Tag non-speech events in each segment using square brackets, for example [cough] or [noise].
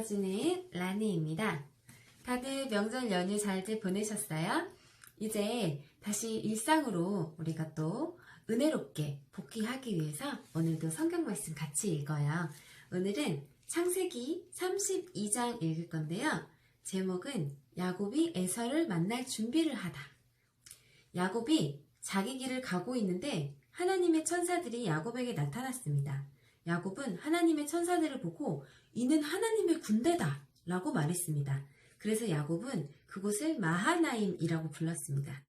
읽어주는 라니입니다. 다들 명절 연휴 잘들 보내셨어요? 이제 다시 일상으로 우리가 또 은혜롭게 복귀하기 위해서 오늘도 성경 말씀 같이 읽어요. 오늘은 창세기 32장 읽을 건데요. 제목은 야곱이 에서를 만날 준비를 하다. 야곱이 자기 길을 가고 있는데 하나님의 천사들이 야곱에게 나타났습니다. 야곱은 하나님의 천사들을 보고 이는 하나님의 군대다 라고 말했습니다. 그래서 야곱은 그곳을 마하나임이라고 불렀습니다.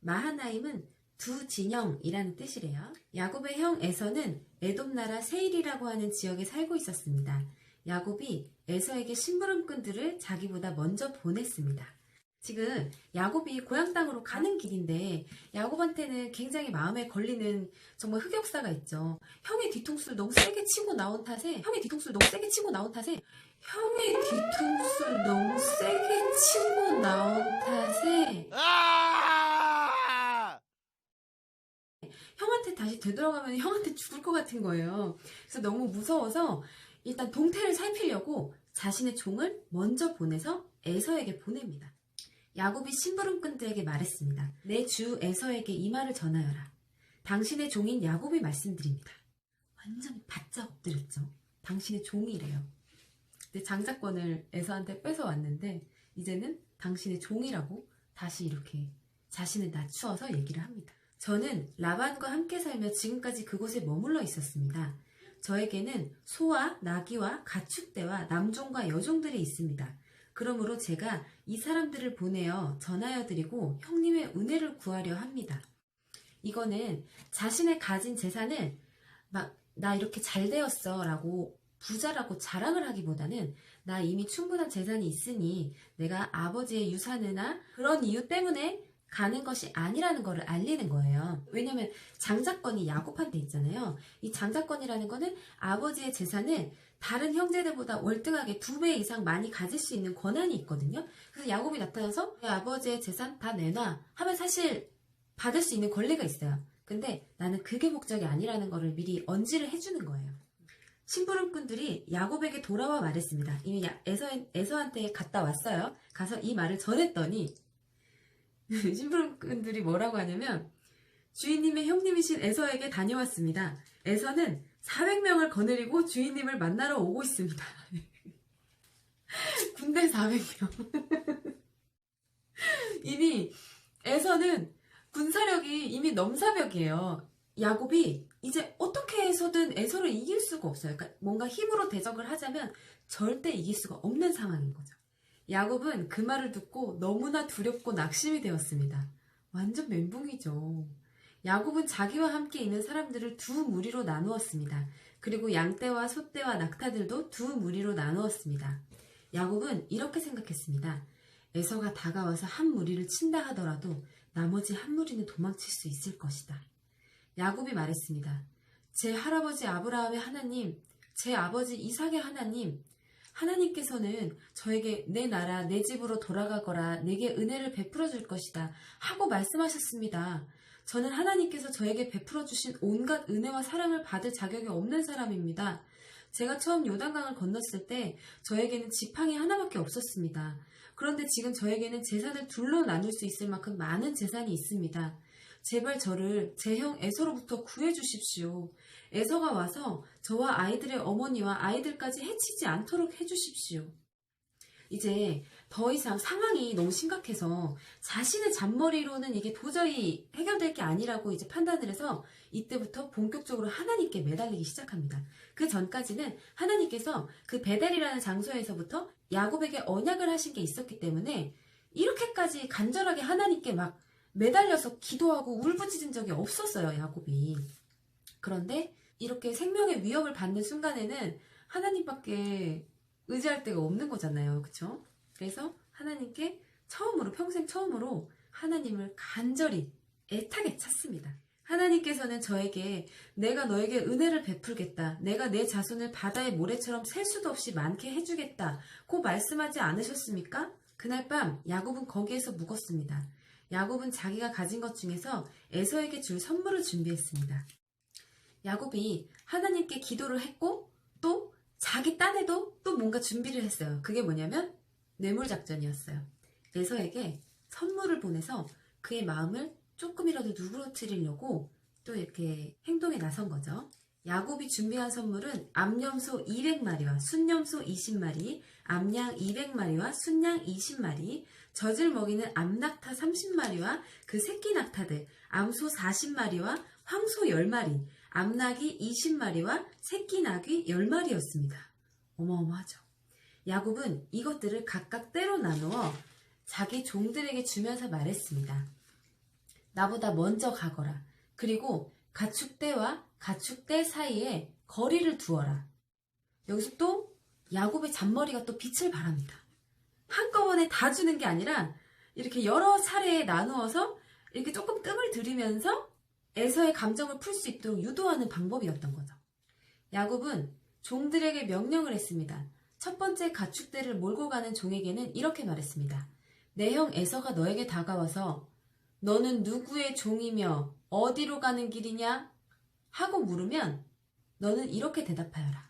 마하나임은 두 진영이라는 뜻이래요. 야곱의 형 에서는 에돔 나라 세일이라고 하는 지역에 살고 있었습니다. 야곱이 에서에게 심부름꾼들을 자기보다 먼저 보냈습니다. 지금 야곱이 고향 땅으로 가는 길인데 야곱한테는 굉장히 마음에 걸리는 정말 흑역사가 있죠. 형의 뒤통수를 너무 세게 치고 나온 탓에 형의 뒤통수를 너무 세게 치고 나온 탓에 형의 뒤통수를 너무 세게 치고 나온 탓에 아! 형한테 다시 되돌아가면 형한테 죽을 것 같은 거예요. 그래서 너무 무서워서 일단 동태를 살피려고 자신의 종을 먼저 보내서 에서에게 보냅니다. 야곱이 심부름꾼들에게 말했습니다. 내 주 에서에게 이 말을 전하여라. 당신의 종인 야곱이 말씀드립니다. 완전히 바짝 엎드렸죠. 당신의 종이래요. 근데 장자권을 에서한테 뺏어왔는데 이제는 당신의 종이라고 다시 이렇게 자신을 낮추어서 얘기를 합니다. 저는 라반과 함께 살며 지금까지 그곳에 머물러 있었습니다. 저에게는 소와 나귀와 가축대와 남종과 여종들이 있습니다. 그러므로 제가 이 사람들을 보내어 전하여 드리고 형님의 은혜를 구하려 합니다. 이거는 자신의 가진 재산을 막 나 이렇게 잘 되었어 라고 부자라고 자랑을 하기보다는 나 이미 충분한 재산이 있으니 내가 아버지의 유산이나 그런 이유 때문에 가는 것이 아니라는 것을 알리는 거예요. 왜냐면 장자권이 야곱한테 있잖아요. 이 장자권이라는 거는 아버지의 재산을 다른 형제들보다 월등하게 두 배 이상 많이 가질 수 있는 권한이 있거든요. 그래서 야곱이 나타나서 내 아버지의 재산 다 내놔 하면 사실 받을 수 있는 권리가 있어요. 근데 나는 그게 목적이 아니라는 거를 미리 언지를 해주는 거예요. 심부름꾼들이 야곱에게 돌아와 말했습니다. 이미 야- 에서, 에서한테 갔다 왔어요. 가서 이 말을 전했더니 [laughs] 심부름꾼들이 뭐라고 하냐면 주인님의 형님이신 에서에게 다녀왔습니다. 에서는 400명을 거느리고 주인님을 만나러 오고 있습니다. [laughs] 군대 400명. [laughs] 이미 에서는 군사력이 이미 넘사벽이에요. 야곱이 이제 어떻게 해서든 에서를 이길 수가 없어요. 그러니까 뭔가 힘으로 대적을 하자면 절대 이길 수가 없는 상황인 거죠. 야곱은 그 말을 듣고 너무나 두렵고 낙심이 되었습니다. 완전 멘붕이죠. 야곱은 자기와 함께 있는 사람들을 두 무리로 나누었습니다. 그리고 양떼와 소떼와 낙타들도 두 무리로 나누었습니다. 야곱은 이렇게 생각했습니다. 에서가 다가와서 한 무리를 친다 하더라도 나머지 한 무리는 도망칠 수 있을 것이다. 야곱이 말했습니다. 제 할아버지 아브라함의 하나님, 제 아버지 이삭의 하나님, 하나님께서는 저에게 내 나라, 내 집으로 돌아가거라, 내게 은혜를 베풀어 줄 것이다. 하고 말씀하셨습니다. 저는 하나님께서 저에게 베풀어 주신 온갖 은혜와 사랑을 받을 자격이 없는 사람입니다. 제가 처음 요단강을 건넜을 때 저에게는 지팡이 하나밖에 없었습니다. 그런데 지금 저에게는 재산을 둘로 나눌 수 있을 만큼 많은 재산이 있습니다. 제발 저를 제 형 에서로부터 구해 주십시오. 에서가 와서 저와 아이들의 어머니와 아이들까지 해치지 않도록 해 주십시오. 이제 더 이상 상황이 너무 심각해서 자신의 잔머리로는 이게 도저히 해결될 게 아니라고 이제 판단을 해서 이때부터 본격적으로 하나님께 매달리기 시작합니다. 그 전까지는 하나님께서 그 베델이라는 장소에서부터 야곱에게 언약을 하신 게 있었기 때문에 이렇게까지 간절하게 하나님께 막 매달려서 기도하고 울부짖은 적이 없었어요, 야곱이. 그런데 이렇게 생명의 위협을 받는 순간에는 하나님밖에 의지할 데가 없는 거잖아요. 그쵸? 그래서 하나님께 처음으로, 평생 처음으로 하나님을 간절히 애타게 찾습니다. 하나님께서는 저에게 내가 너에게 은혜를 베풀겠다. 내가 내 자손을 바다의 모래처럼 셀 수도 없이 많게 해주겠다. 고 말씀하지 않으셨습니까? 그날 밤 야곱은 거기에서 묵었습니다. 야곱은 자기가 가진 것 중에서 에서에게 줄 선물을 준비했습니다. 야곱이 하나님께 기도를 했고 또 자기 딴에도 또 뭔가 준비를 했어요. 그게 뭐냐면 뇌물 작전이었어요. 에서에게 선물을 보내서 그의 마음을 조금이라도 누그러뜨리려고 또 이렇게 행동에 나선 거죠. 야곱이 준비한 선물은 암염소 200마리와 순염소 20마리, 암양 200마리와 순양 20마리, 젖을 먹이는 암낙타 30마리와 그 새끼 낙타들, 암소 40마리와 황소 10마리, 암낙이 20마리와 새끼 낙이 10마리였습니다. 어마어마하죠. 야곱은 이것들을 각각 때로 나누어 자기 종들에게 주면서 말했습니다. 나보다 먼저 가거라. 그리고 가축대와 가축대 사이에 거리를 두어라. 여기서 또 야곱의 잔머리가 또 빛을 발합니다. 한꺼번에 다 주는 게 아니라 이렇게 여러 차례에 나누어서 이렇게 조금 뜸을 들이면서 에서의 감정을 풀 수 있도록 유도하는 방법이었던 거죠. 야곱은 종들에게 명령을 했습니다. 첫 번째 가축대를 몰고 가는 종에게는 이렇게 말했습니다. 내 형 에서가 너에게 다가와서 너는 누구의 종이며 어디로 가는 길이냐? 하고 물으면 너는 이렇게 대답하여라.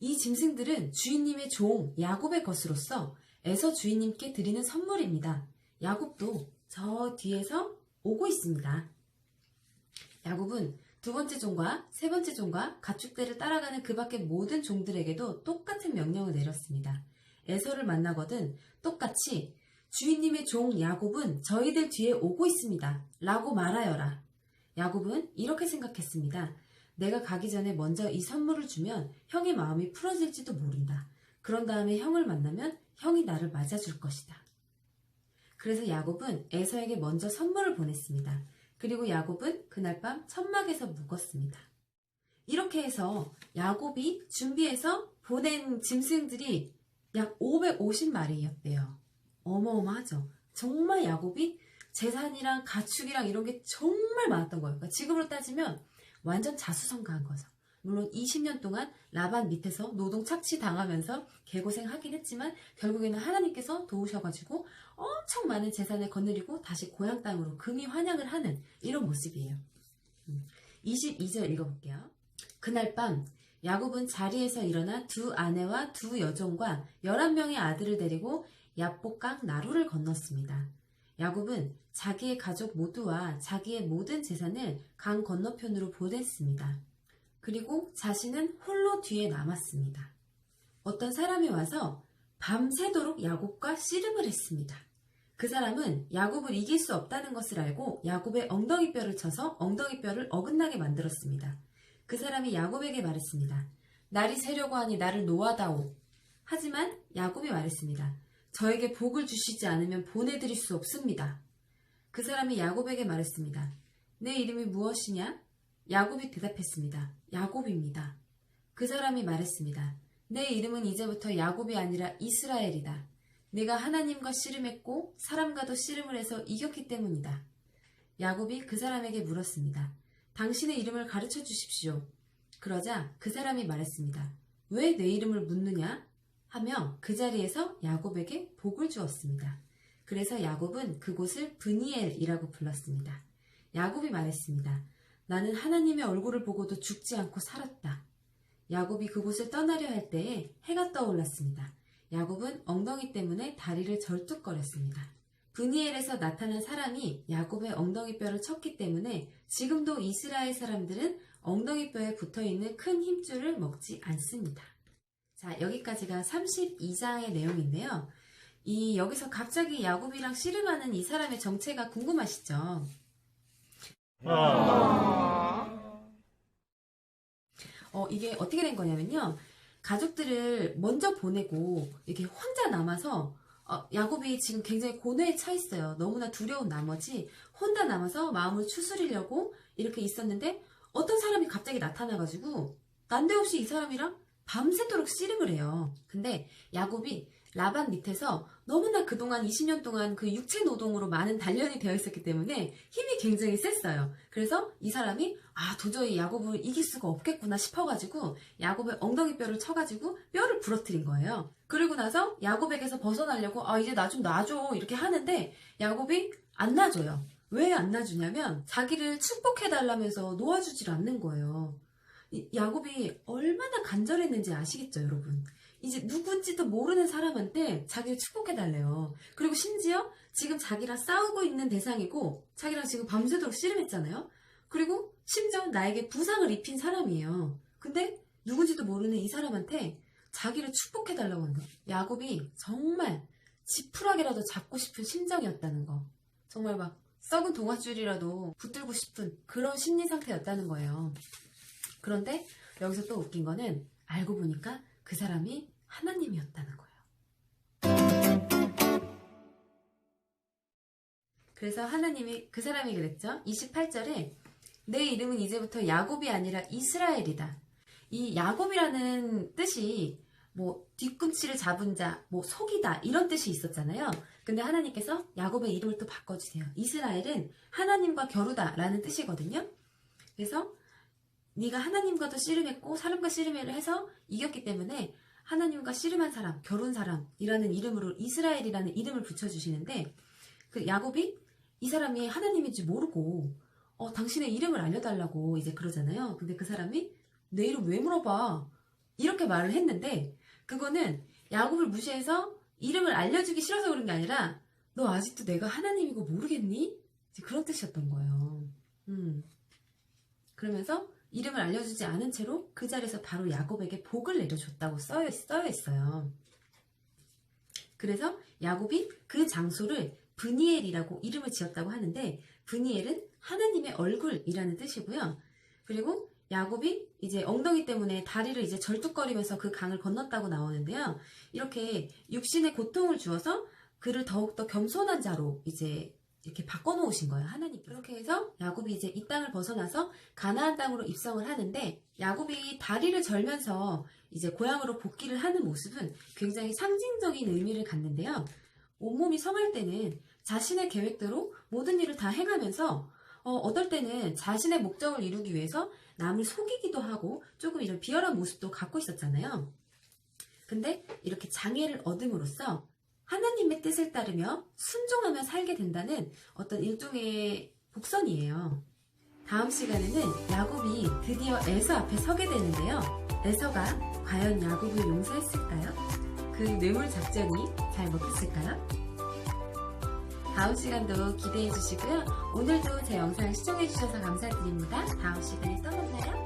이 짐승들은 주인님의 종 야곱의 것으로서 에서 주인님께 드리는 선물입니다. 야곱도 저 뒤에서 오고 있습니다. 야곱은 두 번째 종과 세 번째 종과 가축대를 따라가는 그 밖의 모든 종들에게도 똑같은 명령을 내렸습니다. 에서를 만나거든 똑같이 주인님의 종 야곱은 저희들 뒤에 오고 있습니다. 라고 말하여라. 야곱은 이렇게 생각했습니다. 내가 가기 전에 먼저 이 선물을 주면 형의 마음이 풀어질지도 모른다. 그런 다음에 형을 만나면 형이 나를 맞아줄 것이다. 그래서 야곱은 에서에게 먼저 선물을 보냈습니다. 그리고 야곱은 그날 밤 천막에서 묵었습니다. 이렇게 해서 야곱이 준비해서 보낸 짐승들이 약 550마리였대요. 어마어마하죠. 정말 야곱이 재산이랑 가축이랑 이런 게 정말 많았던 거예요. 그러니까 지금으로 따지면 완전 자수성가한 거죠. 물론 20년 동안 라반 밑에서 노동 착취 당하면서 개고생 하긴 했지만 결국에는 하나님께서 도우셔가지고 엄청 많은 재산을 거느리고 다시 고향 땅으로 금이 환영을 하는 이런 모습이에요. 음, 22절 읽어볼게요. 그날 밤 야곱은 자리에서 일어나 두 아내와 두 여종과 11명의 아들을 데리고 야복강 나루를 건넜습니다. 야곱은 자기의 가족 모두와 자기의 모든 재산을 강 건너편으로 보냈습니다. 그리고 자신은 홀로 뒤에 남았습니다. 어떤 사람이 와서 밤새도록 야곱과 씨름을 했습니다. 그 사람은 야곱을 이길 수 없다는 것을 알고 야곱의 엉덩이뼈를 쳐서 엉덩이뼈를 어긋나게 만들었습니다. 그 사람이 야곱에게 말했습니다. 날이 새려고 하니 나를 놓아다오. 하지만 야곱이 말했습니다. 저에게 복을 주시지 않으면 보내드릴 수 없습니다. 그 사람이 야곱에게 말했습니다. 내 이름이 무엇이냐? 야곱이 대답했습니다. 야곱입니다. 그 사람이 말했습니다. 내 이름은 이제부터 야곱이 아니라 이스라엘이다. 내가 하나님과 씨름했고 사람과도 씨름을 해서 이겼기 때문이다. 야곱이 그 사람에게 물었습니다. 당신의 이름을 가르쳐 주십시오. 그러자 그 사람이 말했습니다. 왜 내 이름을 묻느냐? 하며 그 자리에서 야곱에게 복을 주었습니다. 그래서 야곱은 그곳을 브니엘이라고 불렀습니다. 야곱이 말했습니다. 나는 하나님의 얼굴을 보고도 죽지 않고 살았다. 야곱이 그곳을 떠나려 할 때에 해가 떠올랐습니다. 야곱은 엉덩이 때문에 다리를 절뚝거렸습니다. 브니엘에서 나타난 사람이 야곱의 엉덩이뼈를 쳤기 때문에 지금도 이스라엘 사람들은 엉덩이뼈에 붙어 있는 큰 힘줄을 먹지 않습니다. 자, 여기까지가 32장의 내용인데요. 이 여기서 갑자기 야곱이랑 씨름하는 이 사람의 정체가 궁금하시죠? 어, 이게 어떻게 된 거냐면요. 가족들을 먼저 보내고 이렇게 혼자 남아서 어, 야곱이 지금 굉장히 고뇌에 차 있어요. 너무나 두려운 나머지 혼자 남아서 마음을 추스리려고 이렇게 있었는데 어떤 사람이 갑자기 나타나가지고 난데없이 이 사람이랑 밤새도록 씨름을 해요. 근데 야곱이 라반 밑에서 너무나 그동안 20년 동안 그 육체 노동으로 많은 단련이 되어 있었기 때문에 힘이 굉장히 셌어요. 그래서 이 사람이 아 도저히 야곱을 이길 수가 없겠구나 싶어가지고 야곱의 엉덩이뼈를 쳐가지고 뼈를 부러뜨린 거예요. 그리고 나서 야곱에게서 벗어나려고 아 이제 나 좀 놔줘 이렇게 하는데 야곱이 안 놔줘요. 왜 안 놔주냐면 자기를 축복해달라면서 놓아주질 않는 거예요. 이 야곱이 얼마나 간절했는지 아시겠죠, 여러분? 이제 누군지도 모르는 사람한테 자기를 축복해달래요. 그리고 심지어 지금 자기랑 싸우고 있는 대상이고 자기랑 지금 밤새도록 씨름했잖아요. 그리고 심지어 나에게 부상을 입힌 사람이에요. 근데 누군지도 모르는 이 사람한테 자기를 축복해달라고 거예요. 야곱이 정말 지푸라기라도 잡고 싶은 심정이었다는 거. 정말 막 썩은 동아줄이라도 붙들고 싶은 그런 심리 상태였다는 거예요. 그런데 여기서 또 웃긴 거는 알고 보니까 그 사람이 하나님이었다는 거예요. 그래서 하나님이 그 사람이 그랬죠. 28절에 내 이름은 이제부터 야곱이 아니라 이스라엘이다. 이 야곱이라는 뜻이 뭐 뒤꿈치를 잡은 자, 뭐 속이다 이런 뜻이 있었잖아요. 근데 하나님께서 야곱의 이름을 또 바꿔주세요. 이스라엘은 하나님과 겨루다라는 뜻이거든요. 그래서 네가 하나님과도 씨름했고 사람과 씨름을 해서 이겼기 때문에 하나님과 씨름한 사람, 겨룬 사람이라는 이름으로 이스라엘이라는 이름을 붙여주시는데 그 야곱이 이 사람이 하나님인지 모르고 어, 당신의 이름을 알려달라고 이제 그러잖아요. 근데 그 사람이 내 이름 왜 물어봐? 이렇게 말을 했는데 그거는 야곱을 무시해서 이름을 알려주기 싫어서 그런 게 아니라 너 아직도 내가 하나님이고 모르겠니? 그런 뜻이었던 거예요. 음. 그러면서 이름을 알려주지 않은 채로 그 자리에서 바로 야곱에게 복을 내려줬다고 써여, 있어요. 그래서 야곱이 그 장소를 브니엘이라고 이름을 지었다고 하는데 브니엘은 하나님의 얼굴이라는 뜻이고요. 그리고 야곱이 이제 엉덩이 때문에 다리를 이제 절뚝거리면서 그 강을 건넜다고 나오는데요. 이렇게 육신의 고통을 주어서 그를 더욱더 겸손한 자로 이제 이렇게 바꿔놓으신 거예요, 하나님. 그렇게 해서 야곱이 이제 이 땅을 벗어나서 가나안 땅으로 입성을 하는데 야곱이 다리를 절면서 이제 고향으로 복귀를 하는 모습은 굉장히 상징적인 의미를 갖는데요. 온몸이 성할 때는 자신의 계획대로 모든 일을 다 행하면서 어, 떨 때는 자신의 목적을 이루기 위해서 남을 속이기도 하고 조금 이런 비열한 모습도 갖고 있었잖아요. 근데 이렇게 장애를 얻음으로써 하나님의 뜻을 따르며 순종하며 살게 된다는 어떤 일종의 복선이에요. 다음 시간에는 야곱이 드디어 에서 앞에 서게 되는데요. 에서가 과연 야곱을 용서했을까요? 그 뇌물 작전이 잘 먹혔을까요? 다음 시간도 기대해 주시고요. 오늘도 제 영상 시청해 주셔서 감사드립니다. 다음 시간에 또 만나요.